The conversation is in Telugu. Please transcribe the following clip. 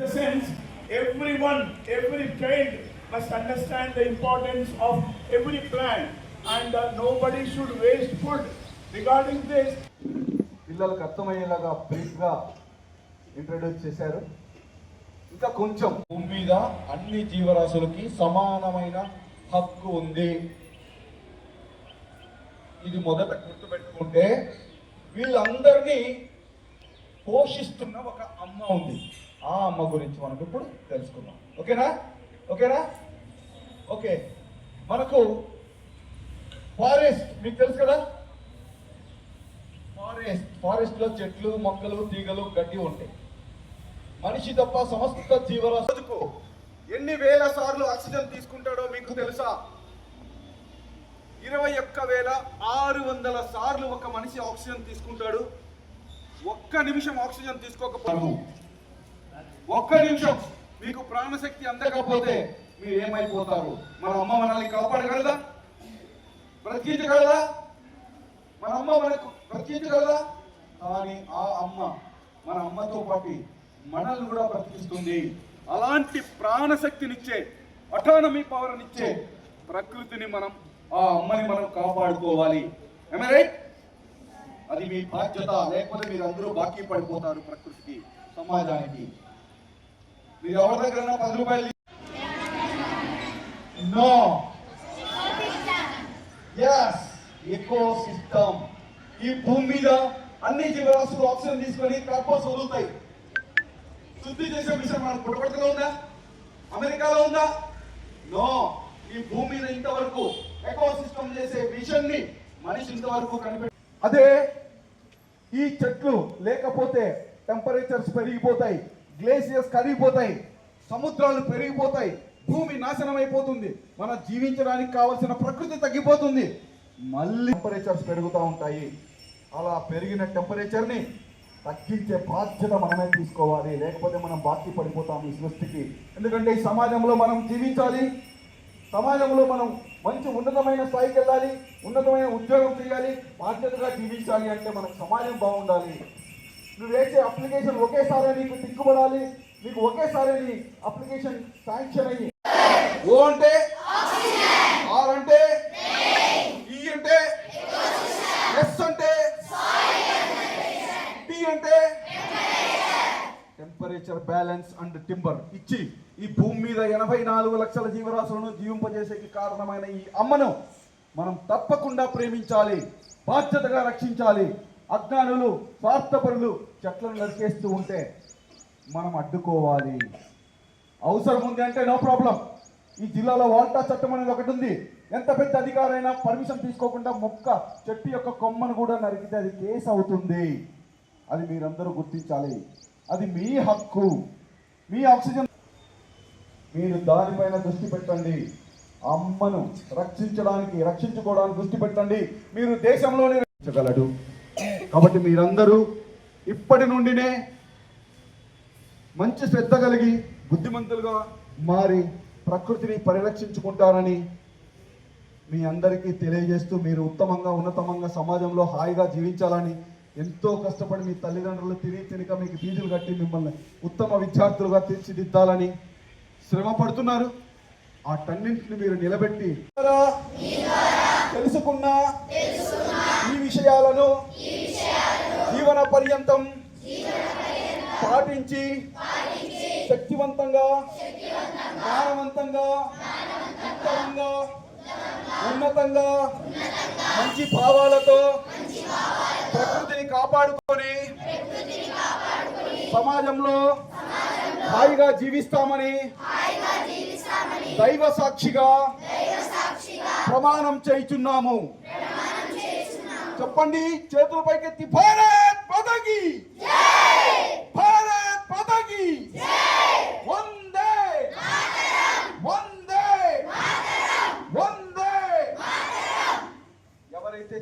the sense everyone, every child must understand the importance of every plant and uh, nobody should waste food. Regarding this, పిల్లలకు అర్థమయ్యేలాగా బ్రీఫ్గా ఇంట్రడ్యూస్ చేశారు ఇంకా కొంచెం భూమి మీద అన్ని జీవరాశులకి సమానమైన హక్కు ఉంది ఇది మొదట గుర్తుపెట్టుకుంటే వీళ్ళందరినీ పోషిస్తున్న ఒక అమ్మ ఉంది ఆ అమ్మ గురించి మనం ఇప్పుడు తెలుసుకుందాం. ఓకేనా? ఓకేనా? ఓకే. మనకు ఫారెస్ట్ మీకు తెలుసు కదా? ఫారెస్ట్ ఫారెస్ట్లో చెట్లు మొక్కలు తీగలు గడ్డి ఉంటాయి. మనిషి తప్ప సమస్త జీవన ఎన్ని వేల సార్లు ఆక్సిజన్ తీసుకుంటాడో మీకు తెలుసా? ఇరవై ఒక్క వేల ఆరు వందల సార్లు ఒక మనిషి ఆక్సిజన్ తీసుకుంటాడు. ఒక్క నిమిషం ఆక్సిజన్ తీసుకోకపోతే ఒక్క నిమిషం. మీకు ప్రాణశక్తి అందకపోతే మీరు ఏమైపోతారు? మన అమ్మ మనల్ని కాపాడగలదా? బ్రతికించగలదా? మన అమ్మ మనకు బ్రతికించగలదా? కానీ ఆ అమ్మ మన అమ్మతో పాటు మనల్ని కూడా బ్రతికిస్తుంది. అలాంటి ప్రాణశక్తినిచ్చే అటానమీ పవర్నిచ్చే ప్రకృతిని మనం ఆ అమ్మని మనం కాపాడుకోవాలి. రైట్ అది మీ బాధ్యత. లేకపోతే మీరు అందరూ బాకీ పడిపోతారు ప్రకృతికి సమాజానికి. మీరు ఎవరి దగ్గర పది రూపాయలు నో ఎస్ ఎకో సిస్టమ్ ఈ భూమి మీద అన్ని జీవరాశులు ఆక్సిజన్ తీసుకొని కార్బన్స్ వదులుతాయి. శుద్ధి చేసే విషయం మన పుట్టపట్టులో ఉందా? అమెరికాలో ఉందా? నో ఈ భూమి మీద ఇంతవరకు ఎకో సిస్టమ్ చేసే విషయం ని మనిషి ఇంతవరకు కనిపెట్టి అదే ఈ చెట్లు లేకపోతే టెంపరేచర్స్ పెరిగిపోతాయి. గ్లేసియర్స్ కరిగిపోతాయి సముద్రాలు పెరిగిపోతాయి భూమి నాశనం అయిపోతుంది మనం జీవించడానికి కావలసిన ప్రకృతి తగ్గిపోతుంది. మళ్ళీ టెంపరేచర్స్ పెరుగుతూ ఉంటాయి. అలా పెరిగిన టెంపరేచర్ని తగ్గించే బాధ్యత మనమే తీసుకోవాలి. లేకపోతే మనం బాకీ పడిపోతాం ఈ సృష్టికి. ఎందుకంటే ఈ సమాజంలో మనం జీవించాలి. సమాజంలో మనం మంచి ఉన్నతమైన స్థాయికి వెళ్ళాలి. ఉన్నతమైన ఉద్యోగం చేయాలి. బాధ్యతగా జీవించాలి అంటే మనకు సమాజం బాగుండాలి. నువ్వు వేసే అప్లికేషన్ ఒకేసారి నీకు తిక్కుబడాలి నీకు ఒకేసారి నీ అప్లికేషన్ శాంక్షన్ అయ్యి. ఓ అంటే? ఆర్ అంటే? ఈ అంటే? ఎస్ అంటే? టీ అంటే? టెంపరేచర్ బ్యాలెన్స్ అండ్ టింబర్ ఇచ్చి ఈ భూమి మీద ఎనభై నాలుగు లక్షల జీవరాశులను జీవింపజేసేకి కారణమైన ఈ అమ్మను మనం తప్పకుండా ప్రేమించాలి బాధ్యతగా రక్షించాలి. అజ్ఞానులు స్వార్థపరులు చెట్లను నరికేస్తూ ఉంటే మనం అడ్డుకోవాలి. అవసరం ఉంది అంటే నో ప్రాబ్లం ఈ జిల్లాలో వాల్టా చట్టం అనేది ఒకటి ఉంది. ఎంత పెద్ద అధికారైనా పర్మిషన్ తీసుకోకుండా మొక్క చెట్టు యొక్క కొమ్మను కూడా నరికితే అది కేసు అవుతుంది. అది మీరందరూ గుర్తించాలి. అది మీ హక్కు. మీ ఆక్సిజన్ మీరు దానిపైన దృష్టి పెట్టండి. అమ్మను రక్షించడానికి రక్షించుకోవడానికి దృష్టి పెట్టండి. మీరు దేశంలోనే రక్షించగలడు. కాబట్టి మీరందరూ ఇప్పటి నుండినే మంచి శ్రద్ధ కలిగి బుద్ధిమంతులుగా మారి ప్రకృతిని పరిరక్షించుకుంటారని మీ అందరికీ తెలియజేస్తూ మీరు ఉత్తమంగా ఉన్నతమంగా సమాజంలో హాయిగా జీవించాలని ఎంతో కష్టపడి మీ తల్లిదండ్రులు తిని తినక మీకు ఫీజులు కట్టి మిమ్మల్ని ఉత్తమ విద్యార్థులుగా తీర్చిదిద్దాలని శ్రమ పడుతున్నారు ఆ టన్నింటిని మీరు నిలబెట్టి తెలుసుకున్న ఈ విషయాలను జీవన పర్యంతం పాటించి శక్తివంతంగా జ్ఞానవంతంగా ఉత్తమంగా ఉన్నతంగా మంచి భావాలతో ప్రకృతిని కాపాడుకొని సమాజంలో హాయిగా జీవిస్తామని దైవ సాక్షిగా ప్రమాణం చేయుచున్నాము. చెప్పండి చేతుల పైకెత్తి భారత్ పదకి భారత్ పదకి వందే! వందే! వందే! ఎవరైతే